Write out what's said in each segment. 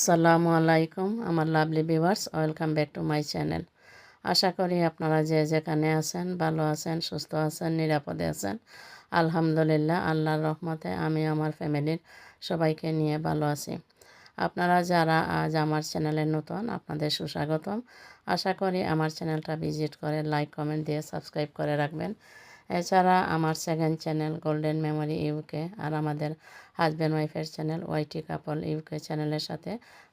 আসসালামু আলাইকুম, আমার lovely viewers welcome back to my channel আশা করি আপনারা যে যেখানে আছেন, ভালো আছেন, সুস্থ আছেন, নিরাপদে আছেন। আলহামদুলিল্লাহ, আল্লাহর রহমতে আমি, আমার ফ্যামিলির সবাইকে নিয়ে ভালো আছি। আপনারা যারা আজ আমার চ্যানেলে নতুন, আপনাদের সুস্বাগতম। আশা করি আমার চ্যানেলটা ভিজিট করে লাইক কমেন্ট দিয়ে সাবস্ক্রাইব করে রাখবেন। এছাড়া আমার second channel golden memory UK আর আমাদের হাজব্যান্ড ওয়াইফের চ্যানেল ওয়াইটি কাপল ইউকে চ্যানেলের সাথে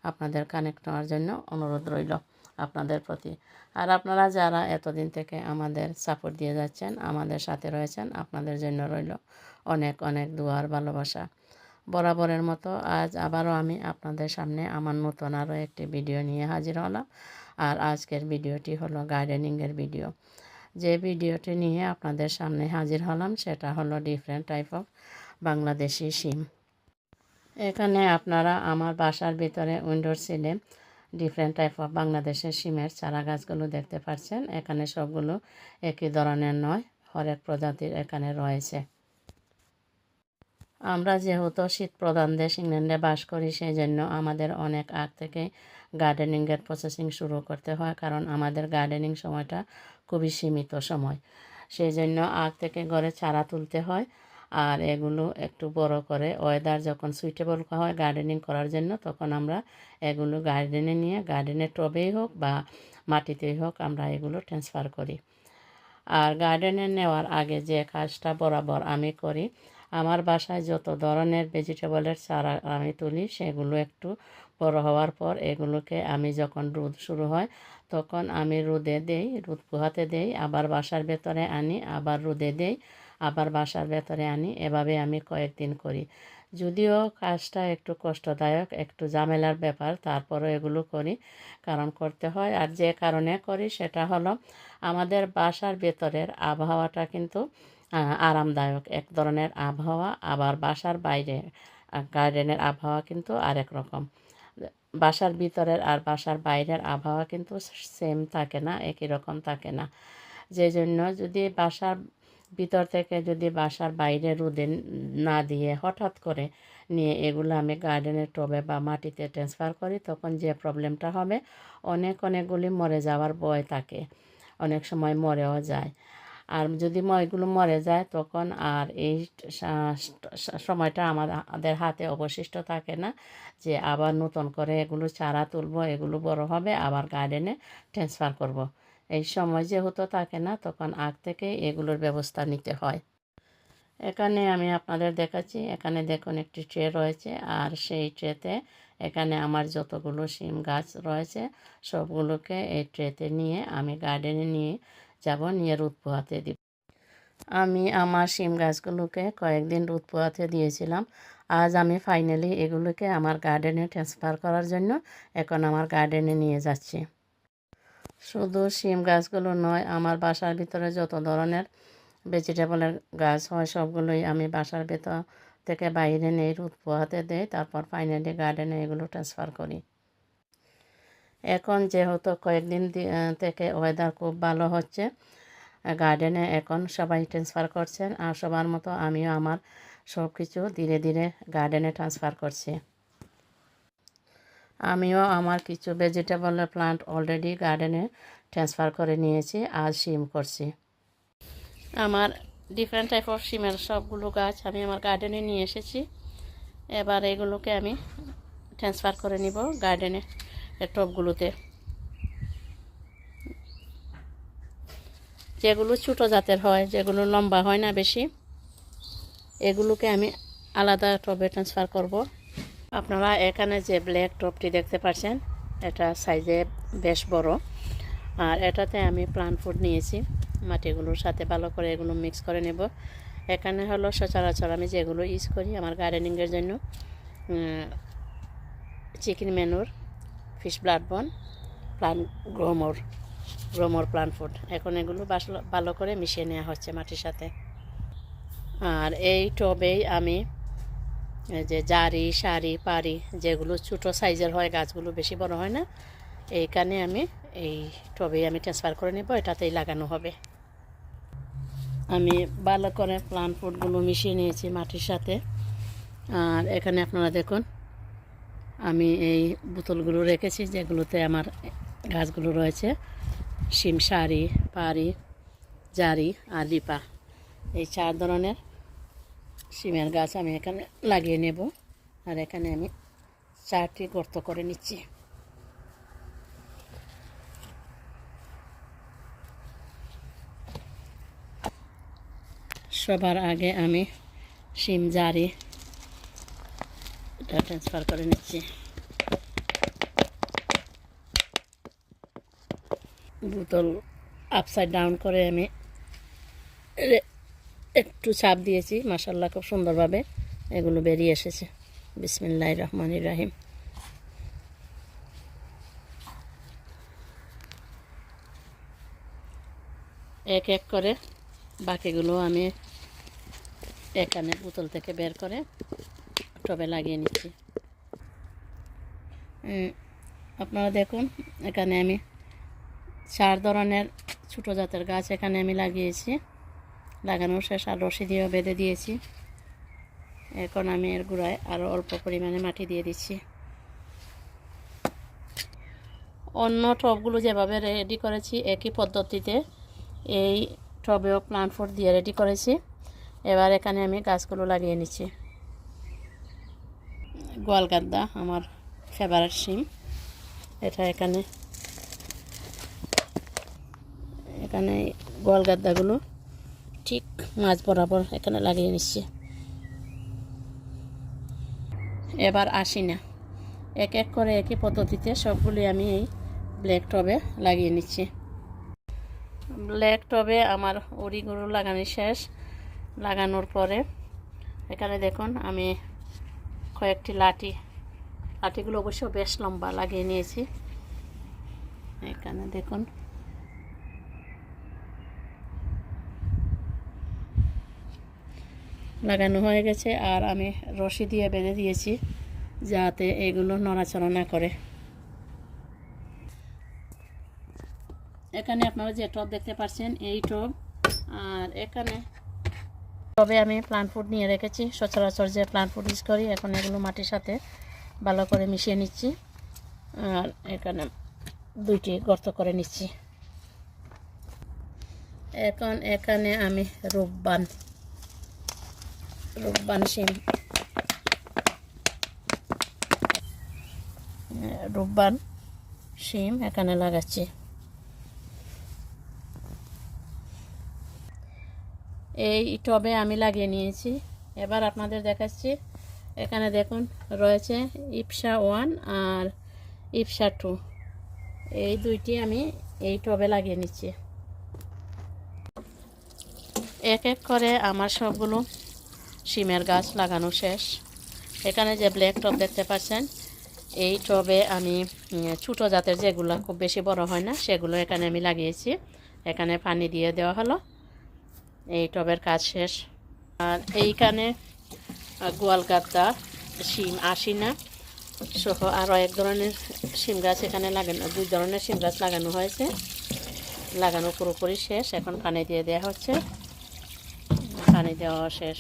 আপনাদের কানেক্ট হওয়ার জন্য অনুরোধ রইল আপনাদের প্রতি। আর আপনারা যারা এতদিন থেকে আমাদের সাপোর্ট দিয়ে যাচ্ছেন, আমাদের সাথে রয়েছেন, আপনাদের জন্য রইল অনেক অনেক দুয়ার ভালোবাসা। বরাবরের মতো আজ আবারও আমি আপনাদের সামনে আমার নতুন আরও একটি ভিডিও নিয়ে হাজির হলাম। আর আজকের ভিডিওটি হলো গার্ডেনিংয়ের ভিডিও যে ভিডিওটি নিয়ে আপনাদের সামনে হাজির হলাম সেটা হলো different type of Bangladeshi SIM এখানে আপনারা আমার বাসার ভিতরে উইন্ডোর সিলে ডিফারেন্ট টাইপ অফ বাংলাদেশের সিমের চারা গাছগুলো দেখতে পাচ্ছেন। এখানে সবগুলো একই ধরনের নয়, হরেক প্রজাতির এখানে রয়েছে। আমরা যেহেতু শীত প্রধান দেশ ইংল্যান্ডে বাস করি সেই জন্য আমাদের অনেক আগ থেকে গার্ডেনিংয়ের প্রসেসিং শুরু করতে হয়, কারণ আমাদের গার্ডেনিং সময়টা খুবই সীমিত সময়। সেই জন্য আগ থেকে ঘরে চারা তুলতে হয় আর এগুলো একটু বড় করে ওয়েদার যখন সুইটেবল হয় গার্ডেনিং করার জন্য তখন আমরা এগুলো গার্ডেনে নিয়ে গার্ডেনের টবেই হোক বা মাটিতেই হোক আমরা এগুলো ট্রান্সফার করি। আর গার্ডেনে নেওয়ার আগে যে কাজটা বরাবর আমি করি, আমার বাসায় যত ধরনের ভেজিটেবলের চারা আমি তুলি সেগুলো একটু বড় হওয়ার পর এগুলোকে আমি যখন রোদ শুরু হয়, তখন আমি রোদে দেই, রোদ পোহাতে দেই, আবার বাসার ভেতরে আনি, আবার রোদে দেই, আবার বাসার ভেতরে আনি, এভাবে আমি কয়েকদিন করি। যদিও কাজটা একটু কষ্টদায়ক, একটু ঝামেলার ব্যাপার, তারপরও এগুলো করি। কারণ করতে হয়, আর যে কারণে করি সেটা হলো আমাদের বাসার ভেতরের আবহাওয়াটা কিন্তু আরামদায়ক। এক ধরনের আবহাওয়া, আবার বাসার বাইরে গার্ডেনের আবহাওয়া কিন্তু আরেক রকম। বাসার ভিতরের আর বাসার বাইরের আবহাওয়া কিন্তু সেম থাকে না, একই রকম থাকে না। যে জন্য যদি বাসার ভিতর থেকে যদি বাসার বাইরে রোদে না দিয়ে হঠাৎ করে নিয়ে এগুলো আমি গার্ডেনের টবে বা মাটিতে ট্রান্সফার করি, তখন যে প্রবলেমটা হবে, অনেক অনেকগুলি মরে যাওয়ার ভয় থাকে। অনেক সময় মরেও যায়। আর যদি এগুলো মরে যায়, তখন আর এই সময়টা আমাদের হাতে অবশিষ্ট থাকে না যে আবার নতুন করে এগুলো চারা তুলবো, এগুলো বড় হবে, আবার গার্ডেনে ট্রান্সফার করব। এই সময় যেহেতু থাকে না, তখন আগ থেকে এগুলোর ব্যবস্থা নিতে হয় এখানে আমি আপনাদের দেখাচ্ছি, এখানে দেখুন একটি ট্রে রয়েছে, আর সেই ট্রেতে এখানে আমার যতগুলো শিম গাছ রয়েছে, সবগুলোকে এই ট্রেতে নিয়ে আমি গার্ডেনে নিয়ে যাব নিয়ে রোদ পোহাতে দিব। আমি আমার শিম গাছগুলোকে কয়েকদিন রোদ পোহাতে দিয়েছিলাম। আজ আমি ফাইনালি এগুলোকে আমার গার্ডেনে ট্রান্সফার করার জন্য এখন আমার গার্ডেনে নিয়ে যাচ্ছি। শুধু শিম গাছগুলো নয়, আমার বাসার ভিতরে যত ধরনের ভেজিটেবলের গাছ হয়, সবগুলোই আমি বাসার ভেতর থেকে বাইরে নেই রোদ পোহাতে দেই। তারপর ফাইনালি গার্ডেনে এগুলো ট্রান্সফার করি। এখন যেহেতু কয়েকদিন থেকে ওয়েদার খুব ভালো হচ্ছে গার্ডেনে এখন সবাই ট্রান্সফার করছেন আর সবার মতো আমিও আমার সব কিছু ধীরে ধীরে গার্ডেনে ট্রান্সফার করছি। আমিও আমার কিছু ভেজিটেবলের প্লান্ট অলরেডি গার্ডেনে ট্রান্সফার করে নিয়েছি আর সিম করছি। আমার ডিফারেন্ট টাইপ অফ সিমের সবগুলো গাছ আমি আমার গার্ডেনে নিয়ে এসেছি। এবার এগুলোকে আমি ট্রান্সফার করে নিব গার্ডেনে টবগুলোতে যেগুলো ছোটো জাতের হয়, যেগুলো লম্বা হয় না বেশি, এগুলোকে আমি আলাদা টবে ট্রান্সফার করব। আপনারা এখানে যে ব্ল্যাক টপটি দেখতে পাচ্ছেন, এটা সাইজে বেশ বড়। আর এটাতে আমি প্লান্ট ফুড নিয়েছি, মাটিগুলোর সাথে ভালো করে এগুলো মিক্স করে নেব। এখানে হলো সচরাচর আমি যেগুলো ইউজ করি আমার গার্ডেনিংয়ের জন্য চিকেন মেনুর fish blood bone plant Growmore Growmore plant food এখন এগুলো ভালো করে মিশিয়ে নেওয়া হচ্ছে মাটির সাথে। আর এই টবেই আমি যে জারি শাড়ি পাড়ি যেগুলো ছোটো সাইজের হয়, গাছগুলো বেশি বড় হয় না, এইখানে আমি এই টবেই আমি ট্রান্সফার করে নেব, এটাতেই লাগানো হবে। আমি ভালো করে প্লান্ট ফুডগুলো মিশিয়ে নিয়েছি মাটির সাথে। আর এখানে আপনারা দেখুন আমি এই বোতলগুলো রেখেছি, যেগুলোতে আমার গাছগুলো রয়েছে। শিম শাড়ি পাড়ি জারি, আর লিপা। এই চার ধরনের শিমের গাছ আমি এখানে লাগিয়ে নেব, আর এখানে আমি চারটি গর্ত করে নিচ্ছি। সবার আগে আমি শিম, জারি এটা ট্রান্সফার করে নিচ্ছি। বোতল আপসাইড ডাউন করে আমি একটু চাপ দিয়েছি মাসাল্লাহ খুব সুন্দরভাবে এগুলো বেরিয়ে এসেছে। বিসমিল্লাহ রহমান রাহিম। এক এক করে বাকিগুলো আমি এখানে বোতল থেকে বের করে টবে লাগিয়ে নিচ্ছি। আপনারা দেখুন, এখানে আমি চার ধরনের ছোটো জাতের গাছ এখানে আমি লাগিয়েছি। লাগানোর শেষ আর রশি দিয়েও বেঁধে দিয়েছি। এখন আমি এর গুঁড়ায় আরও অল্প পরিমাণে মাটি দিয়ে দিচ্ছি। অন্য টবগুলো যেভাবে রেডি করেছি, একই পদ্ধতিতে এই টবেও প্লান্ট ফুড দিয়ে রেডি করেছি। এবার এখানে আমি গাছগুলো লাগিয়ে নিচ্ছি। গোয়ালগাদ্দা আমার ফেভারিট সিম এটা এখানে এখানে গোয়ালগাদ্দাগুলো ঠিক মাছ বরাবর এখানে লাগিয়ে নিচ্ছে। এবার আসি না। এক এক করে একই পদ্ধতিতে সবগুলি আমি এই ব্ল্যাক টবে লাগিয়ে নিচ্ছি। ব্ল্যাক টবে আমার উড়ি গরু লাগানো শেষ। লাগানোর পরে, এখানে দেখুন আমি কয়েকটি লাঠি। লাঠিগুলো অবশ্য বেশ লম্বা লাগিয়ে নিয়েছি। এখানে দেখুন। লাগানো হয়ে গেছে আর আমি রশি দিয়ে বেঁধে দিয়েছি যাতে এগুলো নড়াচড়া না করে। এখানে আপনারা যে টব দেখতে পাচ্ছেন, এই টব। আর এখানে টবে আমি প্লান্ট ফুড নিয়ে রেখেছি। সচরাচর যে প্লান্ট ফুড ইউজ করি, এখন এগুলো মাটির সাথে ভালো করে মিশিয়ে নিচ্ছি। আর এখানে দুইটি গর্ত করে নিচ্ছি। এখন এখানে আমি রূপবান রূপবান শিম। রূপবান শিম এখানে লাগাচ্ছি। এই টবে আমি লাগিয়ে নিয়েছি। এবার আপনাদের দেখাচ্ছি। এখানে দেখুন, রয়েছে ইপসা ওয়ান আর ইপসা টু। এই দুইটি আমি এই টবে লাগিয়ে নিচ্ছি। এক এক করে আমার সবগুলো শিমের গাছ লাগানো শেষ। এখানে যে ব্ল্যাক টব দেখতে পাচ্ছেন, এই টবে আমি ছোটো জাতের যেগুলো খুব বেশি বড় হয় না, সেগুলো এখানে আমি লাগিয়েছি। এখানে পানি দিয়ে দেওয়া হলো। এই টবের কাজ শেষ। আর এইখানে গোয়ালগাদ্দা শিম আশিনা সহ আরও এক ধরনের শিম গাছ এখানে লাগানো, দুই ধরনের শিম গাছ লাগানো হয়েছে। লাগানো পুরোপুরি শেষ, এখন পানি দিয়ে দেওয়া হচ্ছে। পানি দেওয়া শেষ।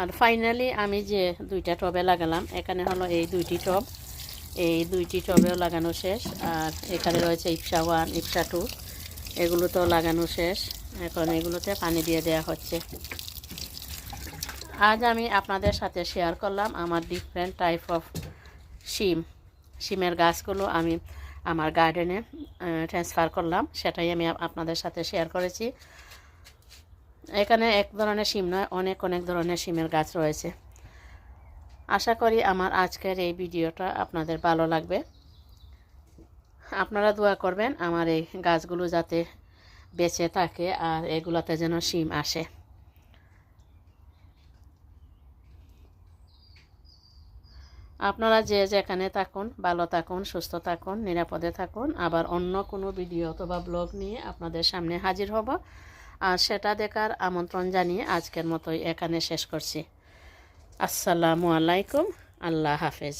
আর ফাইনালি আমি যে দুইটা টবে লাগালাম, এখানে হলো এই দুইটি টব। এই দুইটি টবেও লাগানো শেষ, আর এখানে রয়েছে ইপসা ওয়ান, ইপসা টু। এগুলো তো লাগানো শেষ। এখন এগুলোতে পানি দিয়ে দেওয়া হচ্ছে। আজ আমি আপনাদের সাথে শেয়ার করলাম আমার ডিফারেন্ট টাইপ অফ শিম। শিমের গাছগুলো আমি আমার গার্ডেনে ট্রান্সফার করলাম। সেটাই আমি আপনাদের সাথে শেয়ার করেছি। এখানে এক ধরনের শিম নয়, অনেক অনেক ধরনের শিমের গাছ রয়েছে। আশা করি আমার আজকের এই ভিডিওটা আপনাদের ভালো লাগবে। আপনারা দোয়া করবেন আমার এই গাছগুলো যাতে বেঁচে থাকে আর এগুলোতে যেন শিম আসে। আপনারা যে যেখানে থাকুন, ভালো থাকুন, সুস্থ থাকুন, নিরাপদে থাকুন। আবার অন্য কোনো ভিডিও অথবা ব্লগ নিয়ে আপনাদের সামনে হাজির হব। আর সেটা দেখার আমন্ত্রণ জানিয়ে আজকের মতোই এখানে শেষ করছি। আসসালামু আলাইকুম, আল্লাহ হাফেজ।